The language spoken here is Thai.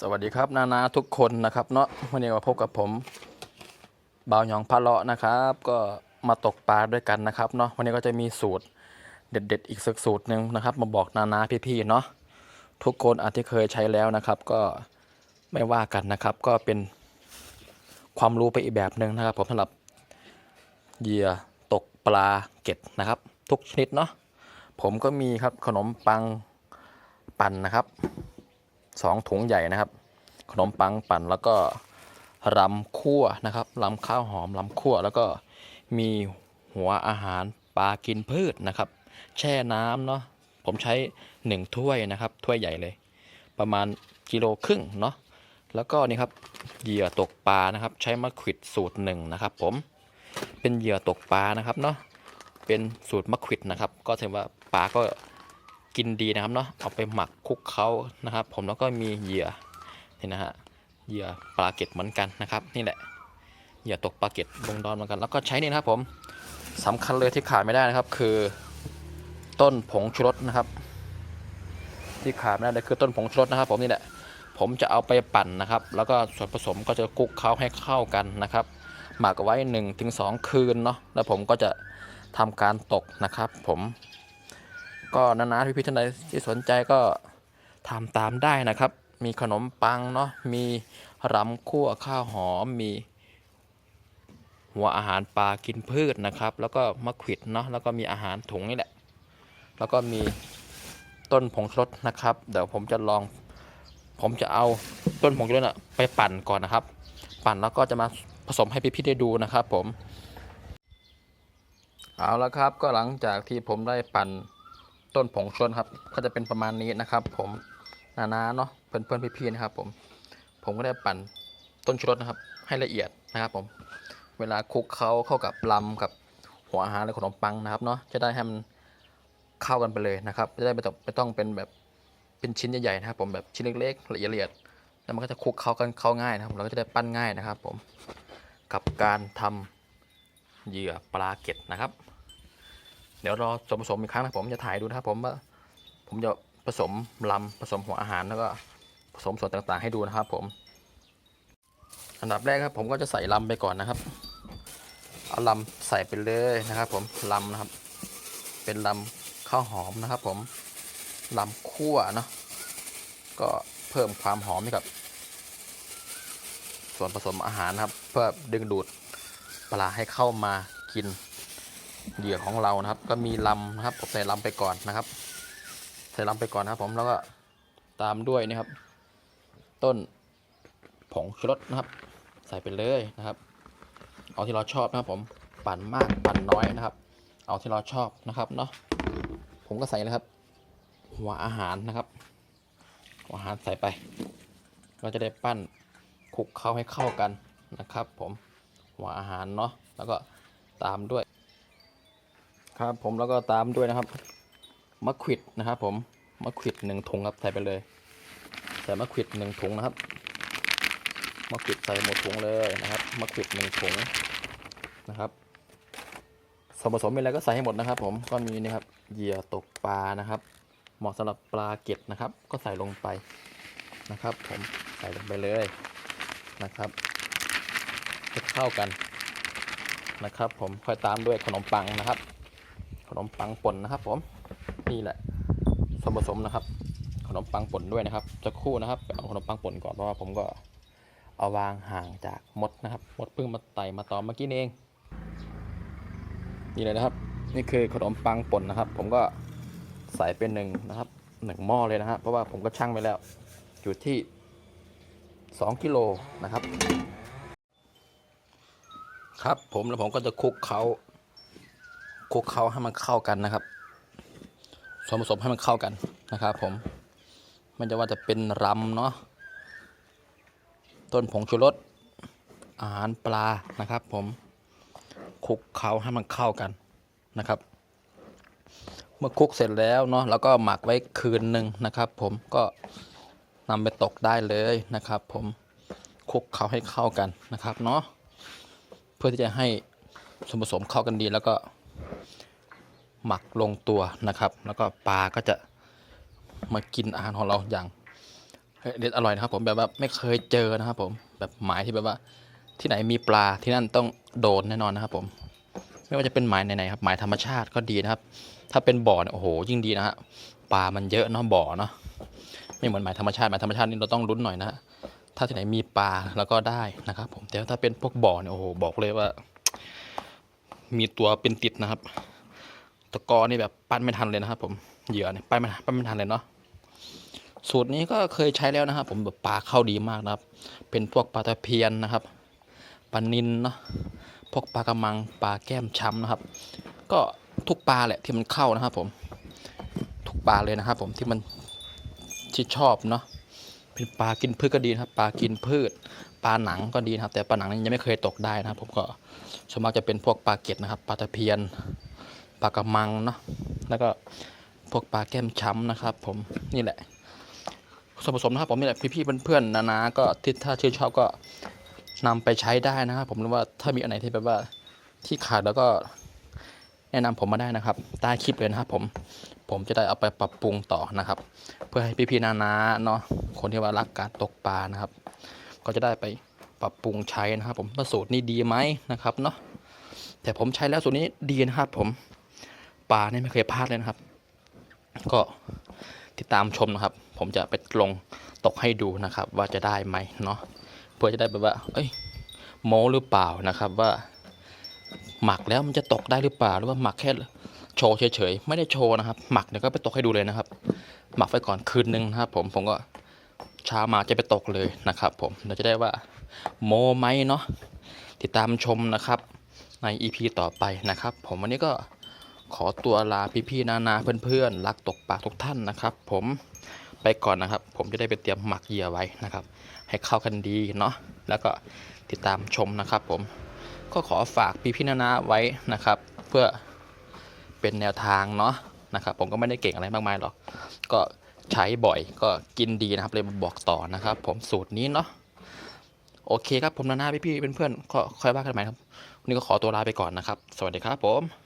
สวัสดีครับ นานาทุกคนนะครับเนาะวันนี้มาพบกับผมบาวหยองพะเลาะนะครับ ก็มาตกปลาด้วยกันนะครับเนาะวันนี้ก็จะมีสูตรเด็ดๆ อีกสักสูตรหนึ่งนะครับ มาบอกนานาพี่ๆเนาะทุกคนอาจจะเคยใช้แล้วนะครับ ก็ไม่ว่ากันนะครับ ก็เป็นความรู้ไปอีกแบบหนึ่งนะครับผมสำหรับเหยื่อตกปลาเก็ดนะครับ ทุกชนิดเนาะผมก็มีครับขนมปังปั่นนะครับ สองถุงใหญ่นะครับ ขนมปังปั่นแล้วก็รำคั่วนะครับรำข้าวหอมรำคั่ว แล้วก็มีหัวอาหารปลากินพืชนะครับ แช่น้ำเนาะผมใช้หนึ่งถ้วยนะครับ ถ้วยใหญ่เลย ประมาณกิโลครึ่งเนาะแล้วก็นี่ครับเหยื่อตกปลานะครับ ใช้มะขวิดสูตรหนึ่งนะครับ ผมเป็นเหยื่อตกปลานะครับเนาะเป็นสูตรมะขวิดนะครับ ก็ถือว่าปลาก็ กินดีนะครับเนาะเอาไปหมักคลุกเคล้านะครับ ผมแล้วก็มีเหยื่อนี่นะฮะเหยื่อปลาเก็ดเหมือนกันนะครับ นี่แหละเหยื่อตกปลาเก็ดลงดอนเหมือนกัน แล้วก็ใช้นี่นะครับผมสำคัญเลยที่ขาดไม่ได้นะครับ คือต้นผงชูรสนะครับ ที่ขาดไม่ได้เลยคือต้นผงชูรสนะครับ ผมนี่แหละผมจะเอาไปปั่นนะครับ แล้วก็ส่วนผสมก็จะคลุกเคล้าให้เข้ากันนะครับ หมักไว้1นถึงสคืนเนาะแล้วผมก็จะทำการตกนะครับ ผม ก็นานาพี่พี่ๆท่านใดที่สนใจก็ทำตามได้นะครับ มีขนมปังเนาะมีรำคั่วข้าวหอมมีหัวอาหารปลากินพืชนะครับ แล้วก็มะขวิดเนาะแล้วก็มีอาหารถุงนี่แหละ แล้วก็มีต้นผงชูรสนะครับ เดี๋ยวผมจะลอง ผมจะเอาต้นผงชูรสน่ะไปปั่นก่อนนะครับ ปั่นแล้วก็จะมาผสมให้พี่ๆได้ดูนะครับ ผม เอาละครับก็หลังจากที่ผมได้ปั่น ต้นผงชนครับ ก็จะเป็นประมาณนี้นะครับ ผมนานาเนาะเพื่อนเพื่อนๆพี่ๆนะครับ ผม ผมก็ได้ปั่นต้นชูรสนะครับ ให้ละเอียดนะครับ ผม เวลาคลุกเขาเข้ากับลำกับหัวอาหารและขนมปังนะครับเนาะจะได้ให้มันเข้ากันไปเลยนะครับจะได้ไม่ต้องไม่ต้องเป็นแบบเป็นชิ้นใหญ่ๆนะครับ ผมแบบชิ้นเล็กๆละเอียดๆแล้วมันก็จะคลุกเข้ากันเข้าง่ายนะครับเราก็จะได้ปั้นง่ายนะครับ ผมกับการทำเหยื่อปลาเก็ดนะครับ เดี๋ยวรอส่วนผสมอีกครั้งนะผมจะถ่ายดูนะครับผมว่าผมจะผสมลำผสมหัวอาหารแล้วก็ผสมส่วนต่างๆ ให้ดูนะครับ ผม อันดับแรกครับ ผมก็จะใส่ลำไปก่อนนะครับ เอาลำใส่ไปเลยนะครับ ผมลำนะครับ เป็นลำข้าวหอมนะครับ ผมลำคั่วเนาะก็เพิ่มความหอมให้กับ ส่วนผสมอาหารนะครับ เพื่อดึงดูดปลาให้เข้ามากิน เหยื่อของเรานะครับ ก็มีลำนะครับผมใส่ลำไปก่อนนะครับ ใส่ลำไปก่อนนะครับ ผมแล้วก็ตามด้วยนี่ครับ ต้นผงชูรสนะครับ ใส่ไปเลยนะครับ เอาที่เราชอบนะครับ ผมปั่นมากปั่นน้อยนะครับ เอาที่เราชอบนะครับเนาะผมก็ใส่นะครับ หัวอาหารนะครับหัวอาหารใส่ไป เราจะได้ปั้นคลุกเข้าให้เข้ากันนะครับ ผมหัวอาหารเนาะแล้วก็ตามด้วย ครับผมแล้วก็ตามด้วยนะครับมะขวิดนะครับผมมะขวิดหนึ่งถุงครับใส่ไปเลยใส่มะขวิดหนึ่งถุงนะครับมะขวิดใส่หมดถุงเลยนะครับมะขวิดหนึ่งถุงนะครับส่วนผสมมีอะไรก็ใส่ให้หมดนะครับ ผมก็มีนะครับเหยื่อตกปลานะครับ เหมาะสำหรับปลาเก็ดนะครับ ก็ใส่ลงไปนะครับ ผมใส่ลงไปเลยนะครับให้เข้ากันนะครับ ผมค่อยตามด้วยขนมปังนะครับ ขนมปังป่นนะครับ ผมนี่แหละส่วนผสมนะครับ ขนมปังป่นด้วยนะครับจะคู่นะครับเอาขนมปังป่นก่อนเพราะว่าผมก็เอาวางห่างจากมดนะครับมดเพิ่งมาไต่มาตอมเมื่อกี้เองนี่เลยนะครับ นี่คือขนมปังป่นนะครับ ผมก็ใส่เป็นหนึ่งนะครับหนึ่งหม้อเลยนะครับเพราะว่าผมก็ชั่งไว้แล้วอยู่ที่2กิโลนะครับ ครับผมแล้วผมก็จะคลุกเขา คลุกเขาให้มันเข้ากันนะครับ ส่วนผสมให้มันเข้ากันนะครับผมมันจะว่าจะเป็นรำเนาะต้นผงชูรสอาหารปลานะครับ ผมคลุกเขาให้มันเข้ากันนะครับ เมื่อคลุกเสร็จแล้วเนาะแล้วก็หมักไว้คืนหนึ่งนะครับ ผมก็นำไปตกได้เลยนะครับ ผมคลุกเขาให้เข้ากันนะครับเนาะเพื่อที่จะให้ส่วนผสมเข้ากันดีแล้วก็ หมักลงตัวนะครับ แล้วก็ปลาก็จะมากินอาหารของเราอย่างเด็ดอร่อยนะครับ ผมแบบว่าไม่เคยเจอนะครับ ผมแบบหมายที่แบบว่า ที่ไหนมีปลาที่นั่นต้องโดนแน่นอนนะครับ ผม ไม่ว่าจะเป็นหมายไหนๆครับหมายธรรมชาติก็ดีนะครับ ถ้าเป็นบ่อเนี่ยโอ้โหยิ่งดีนะฮะปลามันเยอะเนาะบ่อเนาะไม่เหมือนหมายธรรมชาติหมายธรรมชาตินี่เราต้องลุ้นหน่อยนะฮะถ้าที่ไหนมีปลาแล้วก็ได้นะครับ ผมแต่ถ้าเป็นพวกบ่อเนี่ยโอ้โหบอกเลยว่า มีตัวเป็นติดนะครับ ตะกอนี่แบบปั้นไม่ทันเลยนะครับผมเหยื่อเนี่ยปั้นไม่ปั้นไม่ทันเลยเนาะสูตรนี้ก็เคยใช้แล้วนะครับผมแบบปลาเข้าดีมากนะครับ เป็นพวกปลาตะเพียนนะครับปลานินเนาะพวกปลากระมังปลาแก้มช้ำนะครับ ก็ทุกปลาแหละที่มันเข้านะครับ ผมทุกปลาเลยนะครับ ผมที่มันที่ชอบเนาะเป็นปลากินพืชก็ดีนะครับปลากินพืชปลาหนังก็ดีนะครับ แต่ปลาหนังนี่ยังไม่เคยตกได้นะครับ ผมก็ส่วนมากจะเป็นพวกปลาเก็ดนะครับปลาตะเพียน ปลากระมังเนาะแล้วก็พวกปลาแก้มช้ำนะครับผมนี่แหละส่วนผสมนะครับผมนี่แหละพี่ๆเพื่อนๆนานาก็ที่ถ้าชื่นชอบก็นำไปใช้ได้นะครับผมหรือว่าถ้ามีอันไหนที่แบบว่าที่ขาดแล้วก็แนะนำผมมาได้นะครับใต้คลิปเลยนะครับผมผมจะได้เอาไปปรับปรุงต่อนะครับ เพื่อให้พี่ๆนานาเนาะคนที่ว่ารักการตกปลานะครับ ก็จะได้ไปปรับปรุงใช้นะครับ ผมว่าสูตรนี้ดีไหมนะครับเนาะแต่ผมใช้แล้วสูตรนี้ดีนะครับผม ปลาเนี่ยไม่เคยพลาดเลยนะครับ ก็ติดตามชมนะครับ ผมจะไปลงตกให้ดูนะครับ ว่าจะได้ไหมเนาะเพื่อจะได้แบบว่า เอ้ยโมหรือเปล่านะครับว่า หมักแล้วมันจะตกได้หรือเปล่า หรือว่าหมักแค่โชว์เฉยๆไม่ได้โชว์นะครับ หมักเดี๋ยวก็ไปตกให้ดูเลยนะครับ หมักไว้ก่อนคืนนึงนะครับ ผมผมก็เช้ามาจะไปตกเลยนะครับ ผมเราจะได้ว่าโมไหมเนาะติดตามชมนะครับใน EP ต่อไปนะครับ ผมวันนี้ก็ ขอตัวลาพี่ๆนานาเพื่อนๆรักตกปลาทุกท่านนะครับ ผมไปก่อนนะครับ ผมจะได้ไปเตรียมหมักเหยื่อไว้นะครับ ให้เข้ากันดีเนาะแล้วก็ติดตามชมนะครับ ผมก็ขอฝากพี่ๆนานาไว้นะครับ เพื่อเป็นแนวทางเนาะนะครับ ผมก็ไม่ได้เก่งอะไรมากมายหรอกก็ใช้บ่อยก็กินดีนะครับเลยมาบอกต่อนะครับ ผมสูตรนี้เนาะโอเคครับผมนานาพี่ๆเพื่อนๆก็ค่อยว่ากันใหม่ครับวันนี้ก็ขอตัวลาไปก่อนนะครับ สวัสดีครับผม